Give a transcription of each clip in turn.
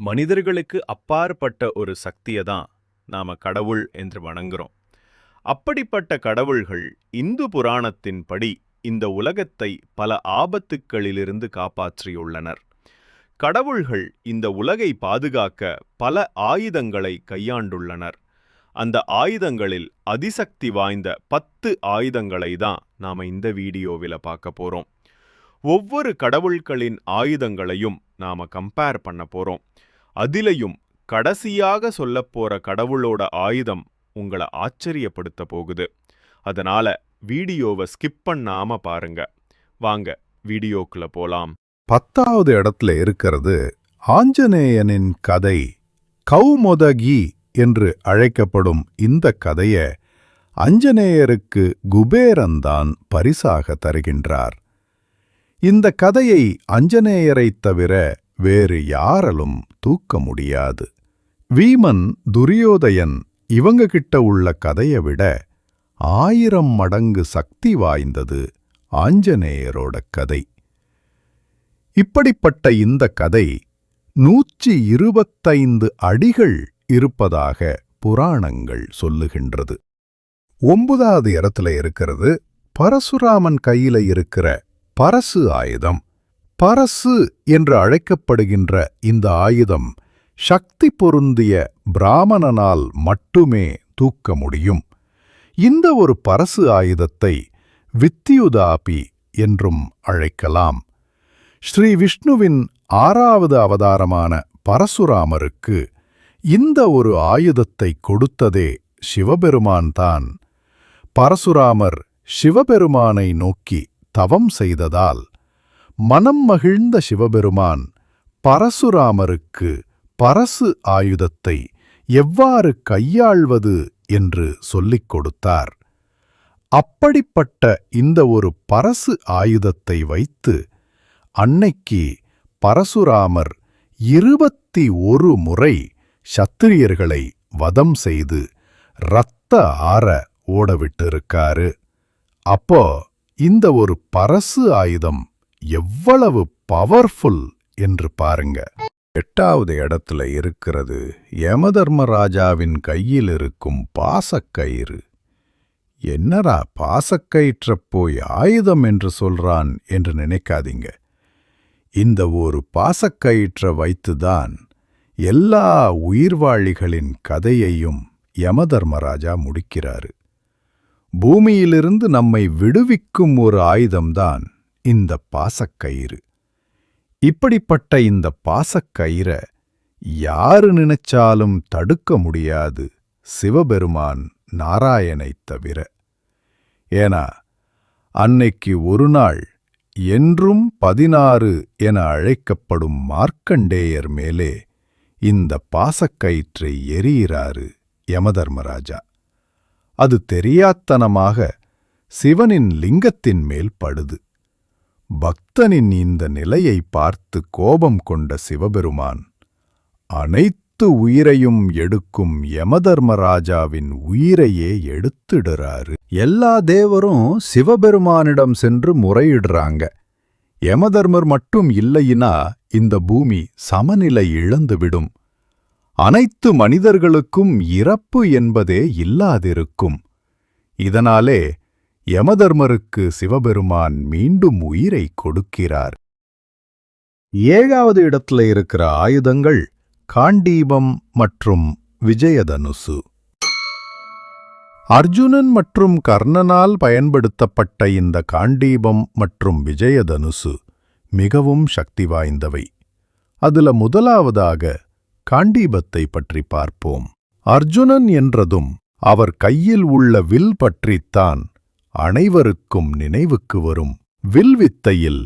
மனிதர்களுக்கு அப்பாற்பட்ட ஒரு சக்தியை தான் நாம கடவுள் என்று வணங்குறோம். அப்படிப்பட்ட கடவுள்கள் இந்து புராணத்தின் படி இந்த உலகத்தை பல ஆபத்துக்களிலிருந்து காப்பாற்றியுள்ளனர். கடவுள்கள் இந்த உலகை பாதுகாக்க பல ஆயுதங்களை கையாண்டுள்ளனர். அந்த ஆயுதங்களில் அதிசக்தி வாய்ந்த பத்து ஆயுதங்களை தான் நாம இந்த வீடியோவில் பார்க்க போறோம். ஒவ்வொரு கடவுள்களின் ஆயுதங்களையும் நாம கம்பேர் பண்ண போறோம். அதிலையும் கடைசியாக சொல்லப் போற கடவுளோட ஆயுதம் உங்களை ஆச்சரியப்படுத்த போகுது. அதனால வீடியோவை ஸ்கிப் பண்ணாம பாருங்க. வாங்க வீடியோக்குள்ள போலாம். பத்தாவது இடத்துல இருக்கிறது ஆஞ்சநேயனின் கதை கௌமொதகி என்று அழைக்கப்படும் இந்த கதைய அஞ்சநேயருக்கு குபேரன்தான் பரிசாக தருகின்றார். இந்த கதையை அஞ்சநேயரைத் தவிர வேறு யாராலும் தூக்க முடியாது. வீமன் துரியோதயன் இவங்க கிட்ட உள்ள கதையை விட ஆயிரம் மடங்கு சக்தி வாய்ந்தது ஆஞ்சநேயரோட கதை. இப்படிப்பட்ட இந்த கதை நூற்றி இருபத்தைந்து அடிகள் இருப்பதாக புராணங்கள் சொல்லுகின்றது. ஒன்பதாவது இடத்துல இருக்கிறது பரசுராமன் கையில இருக்கிற பரசு ஆயுதம். பரசு என்று அழைக்கப்படுகின்ற இந்த ஆயுதம் சக்தி பொருந்திய பிராமணனால் மட்டுமே தூக்க முடியும். இந்த ஒரு பரசு ஆயுதத்தை வித்தியுதாபி என்றும் அழைக்கலாம். ஸ்ரீ விஷ்ணுவின் ஆறாவது அவதாரமான பரசுராமருக்கு இந்த ஒரு ஆயுதத்தை கொடுத்ததே சிவபெருமான்தான் பரசுராமர் சிவபெருமானை நோக்கி தவம் செய்ததால் மனம் மகிழ்ந்த சிவபெருமான் பரசுராமருக்கு பரசு ஆயுதத்தை எவ்வாறு கையாள்வது என்று சொல்லிக் கொடுத்தார். அப்படிப்பட்ட இந்த ஒரு பரசு ஆயுதத்தை வைத்து அன்னைக்கு பரசுராமர் இருபத்தி ஒரு முறை சத்திரியர்களை வதம் செய்து இரத்த ஆற ஓடவிட்டிருக்காரு. அப்போ இந்த ஒரு பரசு ஆயுதம் எவ்வளவு பவர்ஃபுல் என்று பாருங்க. எட்டாவது இடத்துல இருக்கிறது யமதர்மராஜாவின் கையில் இருக்கும் பாசக்கயிறு. என்னடா பாசக்கயிற்ற போய் ஆயுதம் என்று சொல்றான் என்று நினைக்காதீங்க. இந்த ஒரு பாசக்கயிற்ற வைத்துதான் எல்லா உயிர்வாழிகளின் கதையையும் யமதர்மராஜா முடிக்கிறாரு. பூமியிலிருந்து நம்மை விடுவிக்கும் ஒரு ஆயுதம்தான் இந்த பாசக்கயிறு. இப்படிப்பட்ட இந்த பாசக்கயிற யாரு நினைச்சாலும் தடுக்க முடியாது சிவபெருமான் நாராயணைத் தவிர. ஏனா அன்னைக்கு ஒரு நாள் என்றும் பதினாறு என அழைக்கப்படும் மார்க்கண்டேயர் மேலே இந்த பாசக்கயிற்றை எரியிறாரு யமதர்மராஜா. அது தெரியாத்தனமாக சிவனின் லிங்கத்தின் மேல் படுது. பக்தனின் இந்த நிலையை பார்த்து கோபம் கொண்ட சிவபெருமான் அனைத்து உயிரையும் எடுக்கும் யமதர்மராஜாவின் உயிரையே எடுத்துடுறாரு. எல்லா தேவரும் சிவபெருமானிடம் சென்று முறையிடுறாங்க. யமதர்மர் மட்டும் இல்லையினா இந்த பூமி சமநிலை இழந்துவிடும். அனைத்து மனிதர்களுக்கும் இறப்பு என்பதே இல்லாதிருக்கும். இதனாலே யமதர்மருக்கு சிவபெருமான் மீண்டும் உயிரை கொடுக்கிறார். ஏழாவது இடத்துல இருக்கிற ஆயுதங்கள் காண்டீபம் மற்றும் விஜயதனுசு. அர்ஜுனன் மற்றும் கர்ணனால் பயன்படுத்தப்பட்ட இந்த காண்டீபம் மற்றும் விஜயதனுசு மிகவும் சக்தி வாய்ந்தவை. அதுல முதலாவதாக காண்டீபத்தை பற்றி பார்ப்போம். அர்ஜுனன் என்றதும் அவர் கையில் உள்ள வில் பற்றித்தான் அனைவருக்கும் நினைவுக்கு வரும் வில்வித்தையில்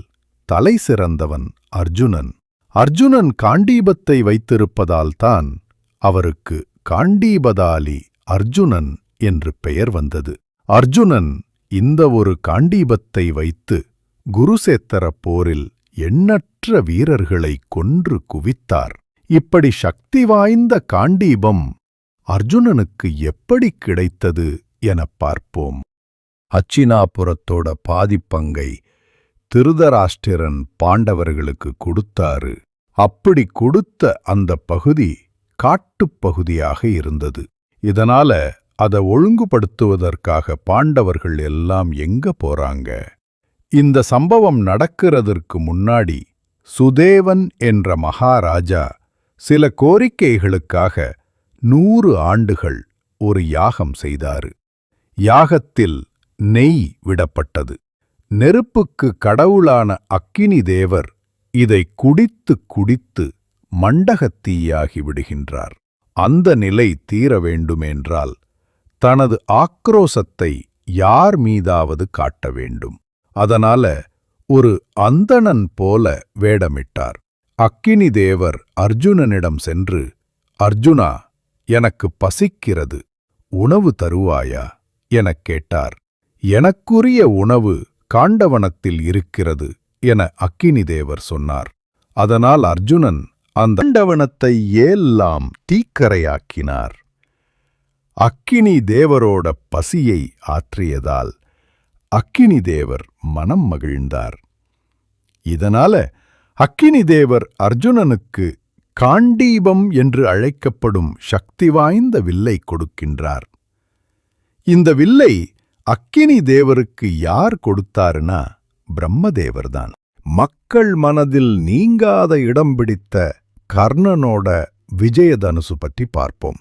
தலை சிறந்தவன் அர்ஜுனன். அர்ஜுனன் காண்டீபத்தை வைத்திருப்பதால்தான் அவருக்கு காண்டீபதாலி அர்ஜுனன் என்று பெயர் வந்தது. அர்ஜுனன் இந்த ஒரு காண்டீபத்தை வைத்து குருசேத்தர போரில் எண்ணற்ற வீரர்களை கொன்று குவித்தார். இப்படி சக்தி வாய்ந்த காண்டீபம் அர்ஜுனனுக்கு எப்படி கிடைத்தது எனப் பார்ப்போம். அச்சினாபுரத்தோட பாதிப்பங்கை திருதராஷ்டிரன் பாண்டவர்களுக்கு கொடுத்தாரு. அப்படி கொடுத்த அந்த பகுதி காட்டுப் பகுதியாக இருந்தது. இதனால அதை ஒழுங்குபடுத்துவதற்காக பாண்டவர்கள் எல்லாம் எங்க போறாங்க? இந்த சம்பவம் நடக்கிறதற்கு முன்னாடி சுதேவன் என்ற மகாராஜா சில கோரிக்கைகளுக்காக நூறு ஆண்டுகள் ஒரு யாகம் செய்தாரு. யாகத்தில் நெய் விடப்பட்டது. நெருப்புக்கு கடவுளான அக்கினி தேவர் இதை குடித்து குடித்து மண்டகத்தீயாகி விடுகின்றார். அந்த நிலை தீர வேண்டுமென்றால் தனது ஆக்ரோசத்தை யார் மீதாவது காட்ட வேண்டும். அதனால ஒரு அந்தணன் போல வேடமிட்டார். அக்கினி தேவர் அர்ஜுனனிடம் சென்று அர்ஜுனா எனக்கு பசிக்கிறது. உணவு தருவாயா? எனக் கேட்டார். எனக்குரிய உணவு காண்டவனத்தில் இருக்கிறது என அக்கினி தேவர் சொன்னார். அதனால் அர்ஜுனன் அந்த காண்டவனத்தை ஏல்லாம் தீக்கரையாக்கினார். அக்கினி தேவரோட பசியை ஆற்றியதால் அக்கினி தேவர் மனம் மகிழ்ந்தார். இதனால அக்கினி தேவர் அர்ஜுனனுக்கு காண்டீபம் என்று அழைக்கப்படும் சக்தி வாய்ந்த வில்லை கொடுக்கின்றார். இந்த வில்லை அக்கினி தேவருக்கு யார் கொடுத்தாருனா பிரம்மதேவர்தான். மக்கள் மனதில் நீங்காத இடம் பிடித்த கர்ணனோட விஜயதனுசு பற்றி பார்ப்போம்.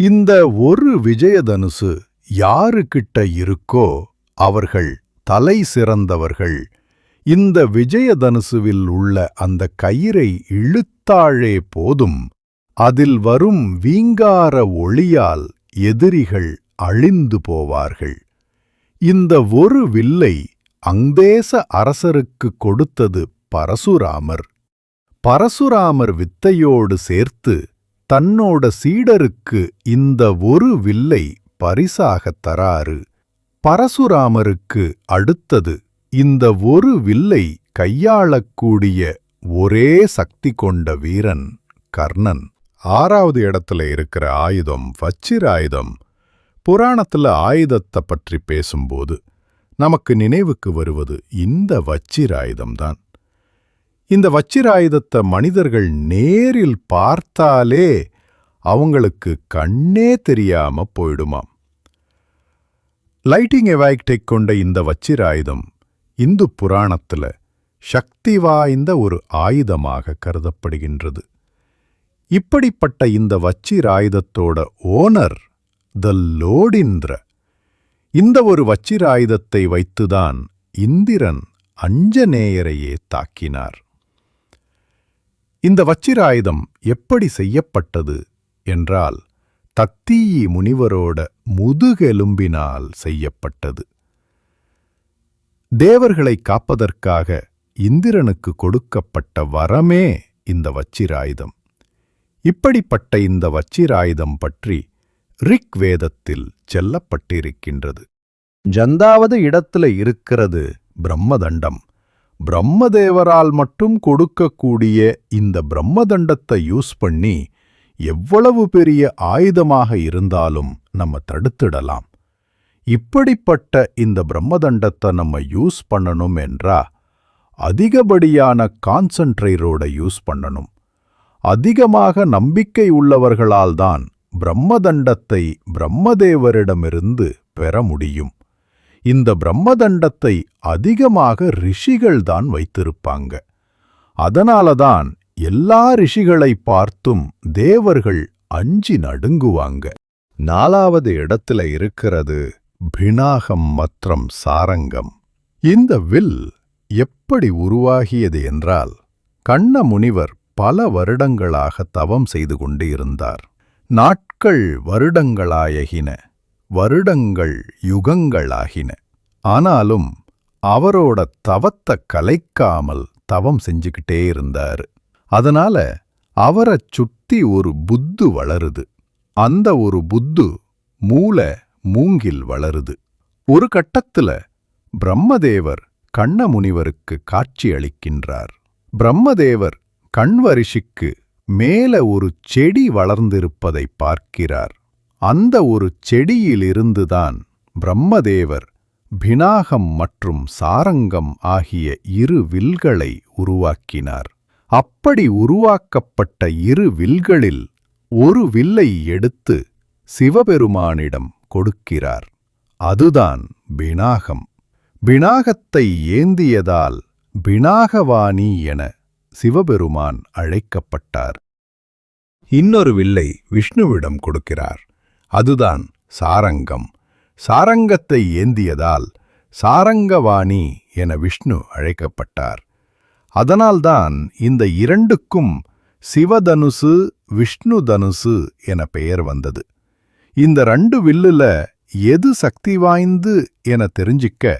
இந்த ஒரு விஜயதனுசு யாருக்கிட்ட இருக்கோ அவர்கள் தலை சிறந்தவர்கள். இந்த விஜயதனுசுவில் உள்ள அந்த கயிறை இழுத்தாழே போதும். அதில் வரும் வீங்கார ஒளியால் எதிரிகள் அழிந்து போவார்கள். இந்த ஒரு வில்லை அந்தேச அரசருக்கு கொடுத்தது பரசுராமர். பரசுராமர் வித்தையோடு சேர்த்து தன்னோட சீடருக்கு இந்த ஒரு வில்லை பரிசாகத் தராறு. பரசுராமருக்கு அடுத்தது இந்த ஒரு வில்லை கையாளக்கூடிய ஒரே சக்தி கொண்ட வீரன் கர்ணன். ஆறாவது இடத்துல இருக்கிற ஆயுதம் வச்சிராயுதம் புராணத்துல ஆயுதத்தை பற்றி பேசும்போது நமக்கு நினைவுக்கு வருவது இந்த வச்சிராயுதம்தான். இந்த வச்சிராயுதத்தை மனிதர்கள் நேரில் பார்த்தாலே அவங்களுக்கு கண்ணே தெரியாம போயிடுமாம். லைட்டிங் எவாக்டை கொண்ட இந்த வச்சிராயுதம் இந்து புராணத்துல சக்தி வாய்ந்த ஒரு ஆயுதமாக கருதப்படுகின்றது. இப்படிப்பட்ட இந்த வச்சிராயுதத்தோட ஓனர் த லோடிந்திர. இந்த ஒரு வச்சிராயுதத்தை வைத்துதான் இந்திரன் அஞ்சநேயரையே தாக்கினார். இந்த வச்சிராயுதம் எப்படி செய்யப்பட்டது என்றால் தத்தீயி முனிவரோட முதுகெலும்பினால் செய்யப்பட்டது. தேவர்களை காப்பதற்காக இந்திரனுக்கு கொடுக்கப்பட்ட வரமே இந்த வச்சிராயுதம். இப்படிப்பட்ட இந்த வச்சிராயுதம் பற்றி ரிக் வேதத்தில் செல்லப்பட்டிருக்கின்றது. ஜந்தாவது இடத்துல இருக்கிறது பிரம்மதண்டம். பிரம்மதேவரால் மட்டும் கொடுக்கக்கூடிய இந்த பிரம்மதண்டத்தை யூஸ் பண்ணி எவ்வளவு பெரிய ஆயுதமாக இருந்தாலும் நம்ம தடுத்துடலாம். இப்படிப்பட்ட இந்த பிரம்மதண்டத்தை நம்ம யூஸ் பண்ணணும் என்றா அதிகப்படியான கான்சன்ட்ரேரோட யூஸ் பண்ணணும். அதிகமாக நம்பிக்கை உள்ளவர்களால்தான் பிரம்மதண்டத்தை பிரம்மதேவரிடமிருந்து பெற முடியும். இந்த பிரம்மதண்டத்தை அதிகமாக ரிஷிகள்தான் வைத்திருப்பாங்க. அதனாலதான் எல்லா ரிஷிகளை பார்த்தும் தேவர்கள் அஞ்சி நடுங்குவாங்க. நாலாவது இடத்துல இருக்கிறது பினாகம் மற்றும் சாரங்கம். இந்த வில் எப்படி உருவாகியது என்றால் கண்ண முனிவர் பல வருடங்களாக தவம் செய்து கொண்டு இருந்தார். நாட்கள் வருடங்களாயகின வருடங்கள் யுகங்களாகின. ஆனாலும் அவரோட தவத்தை கலைக்காமல் தவம் செஞ்சுக்கிட்டே இருந்தாரு. அதனால அவரை சுத்தி ஒரு புத்து வளருது. அந்த ஒரு புத்து மூல மூங்கில் வளருது. ஒரு கட்டத்துல பிரம்மதேவர் கண்ணமுனிவருக்கு காட்சி அளிக்கின்றார். பிரம்மதேவர் கண்வரிஷிக்கு மேல ஒரு செடி வளர்ந்திருப்பதை பார்க்கிறார். அந்த ஒரு செடியிலிருந்துதான் பிரம்மதேவர் பினாகம் மற்றும் சாரங்கம் ஆகிய இரு வில்களை உருவாக்கினார். அப்படி உருவாக்கப்பட்ட இரு வில்களில் ஒரு வில்லை எடுத்து சிவபெருமானிடம் கொடுக்கிறார். அதுதான் பினாகம். பினாகத்தை ஏந்தியதால் பினாகவாணி என சிவபெருமான் அழைக்கப்பட்டார். இன்னொரு வில்லை விஷ்ணுவிடம் கொடுக்கிறார். அதுதான் சாரங்கம். சாரங்கத்தை ஏந்தியதால் சாரங்கவாணி என விஷ்ணு அழைக்கப்பட்டார். அதனால்தான் இந்த இரண்டுக்கும் சிவதனுசு விஷ்ணு தனுசு என பெயர் வந்தது. இந்த ரெண்டு வில்லுல எது சக்தி வாய்ந்து என தெரிஞ்சிக்க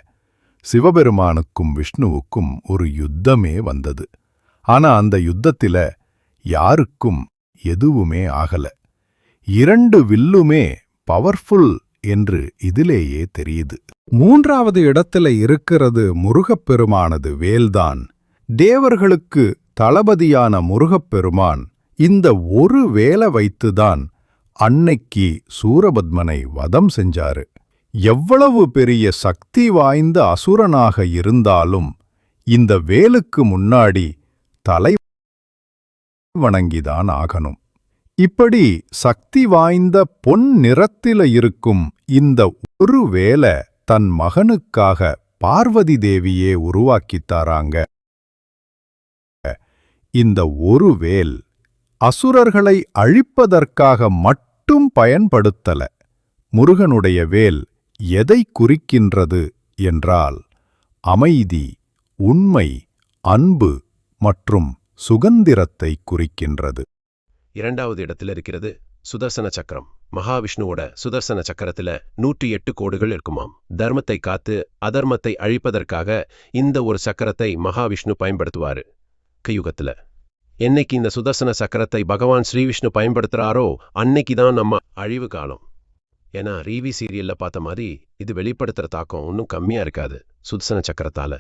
சிவபெருமானுக்கும் விஷ்ணுவுக்கும் ஒரு யுத்தமே வந்தது. ஆனா அந்த யுத்தத்தில யாருக்கும் எதுவுமே ஆகல. இரண்டு வில்லுமே பவர்ஃபுல் என்று இதிலேயே தெரியுது. மூன்றாவது இடத்துல இருக்கிறது முருகப்பெருமானது வேல்தான். தேவர்களுக்கு தளபதியான முருகப்பெருமான் இந்த ஒரு வேலை வைத்துதான் அன்னைக்கு சூரபத்மனை வதம் செஞ்சாரு. எவ்வளவு பெரிய சக்தி வாய்ந்த அசுரனாக இருந்தாலும் இந்த வேலுக்கு முன்னாடி தலை வணங்கிதான் ஆகணும். இப்படி சக்தி வாய்ந்த பொன் நிறத்தில இருக்கும் இந்த ஒரு வேலை தன் மகனுக்காக பார்வதி தேவியே உருவாக்கித்தாராங்க. இந்த ஒரு வேல் அசுரர்களை அழிப்பதற்காக மட்டும் பயன்படுத்தல. முருகனுடைய வேல் எதை குறிக்கின்றது என்றால் அமைதி உண்மை அன்பு மற்றும் சுகந்திரத்தை குறிக்கின்றது. இரண்டாவது இடத்தில் இருக்கிறது சுதர்சன சக்கரம். மகாவிஷ்ணுவோட சுதர்சன சக்கரத்துல நூற்றி எட்டு கோடுகள் இருக்குமாம். தர்மத்தை காத்து அதர்மத்தை அழிப்பதற்காக இந்த ஒரு சக்கரத்தை மகாவிஷ்ணு பயன்படுத்துவாரு. கயுகத்துல என்னைக்கு இந்த சுதர்சன சக்கரத்தை பகவான் ஸ்ரீவிஷ்ணு பயன்படுத்துறாரோ அன்னைக்கு தான் நம்ம அழிவு காலம். ஏன்னா ரீவி சீரியல்ல பார்த்த மாதிரி இது வெளிப்படுத்துற தாக்கம் ஒன்றும் கம்மியா இருக்காது சுதர்சன சக்கரத்தால.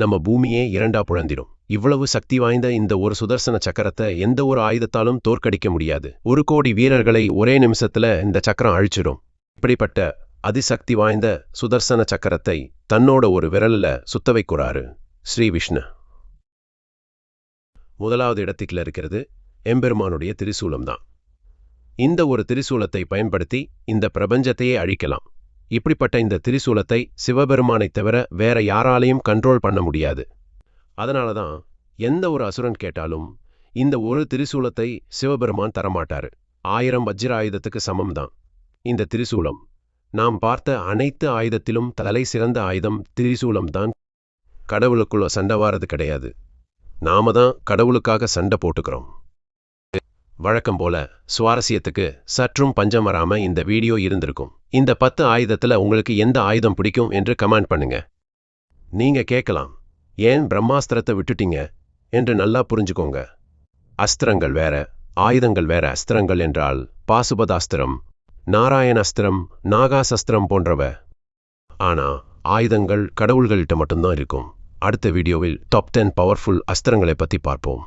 நம்ம பூமியே இரண்டா புழந்திடும். இவ்வளவு சக்தி வாய்ந்த இந்த ஒரு சுதர்சன சக்கரத்தை எந்த ஒரு ஆயுதத்தாலும் தோற்கடிக்க முடியாது. ஒரு கோடி வீரர்களை ஒரே நிமிஷத்துல இந்த சக்கரம் அழிச்சிடும். இப்படிப்பட்ட அதிசக்தி வாய்ந்த சுதர்சன சக்கரத்தை தன்னோட ஒரு விரல்ல சுத்த வைக்கிறாரு ஸ்ரீ விஷ்ணு. முதலாவது இடத்துக்குள்ள இருக்கிறது எம்பெருமானுடைய திரிசூலம் தான் இந்த ஒரு திரிசூலத்தை பயன்படுத்தி இந்த பிரபஞ்சத்தையே அழிக்கலாம். இப்படிப்பட்ட இந்த திரிசூலத்தை சிவபெருமானைத் தவிர வேற யாராலையும் கண்ட்ரோல் பண்ண முடியாது. அதனால தான் எந்த ஒரு அசுரன் கேட்டாலும் இந்த ஒரு திரிசூலத்தை சிவபெருமான் தரமாட்டாரு. ஆயிரம் வஜ்ர ஆயுதத்துக்கு சமம் தான் இந்த திரிசூலம் நாம் பார்த்த அனைத்து ஆயுதத்திலும் தலை சிறந்த ஆயுதம் திரிசூலம் தான் கடவுளுக்குள்ள சண்டை வாரது கிடையாது. நாம தான் கடவுளுக்காக சண்டை போட்டுக்கிறோம். வழக்கம் போல சுவாரஸ்யத்துக்கு சற்றும் பஞ்சம் வராம இந்த வீடியோ இருந்திருக்கும். இந்த பத்து ஆயுதத்துல உங்களுக்கு எந்த ஆயுதம் பிடிக்கும் என்று கமெண்ட் பண்ணுங்க. நீங்க கேட்கலாம். ஏன் பிரம்மாஸ்திரத்தை விட்டுட்டீங்க? என்று நல்லா புரிஞ்சுக்கோங்க. அஸ்திரங்கள் வேற ஆயுதங்கள் வேற. அஸ்திரங்கள் என்றால் பாசுபதாஸ்திரம் நாராயணாஸ்திரம் நாகாசஸ்திரம் போன்றவ. ஆனா ஆயுதங்கள் கடவுள்கள்கிட்ட மட்டும்தான் இருக்கும். அடுத்த வீடியோவில் டாப் டென் பவர்ஃபுல் அஸ்திரங்களை பத்தி பார்ப்போம்.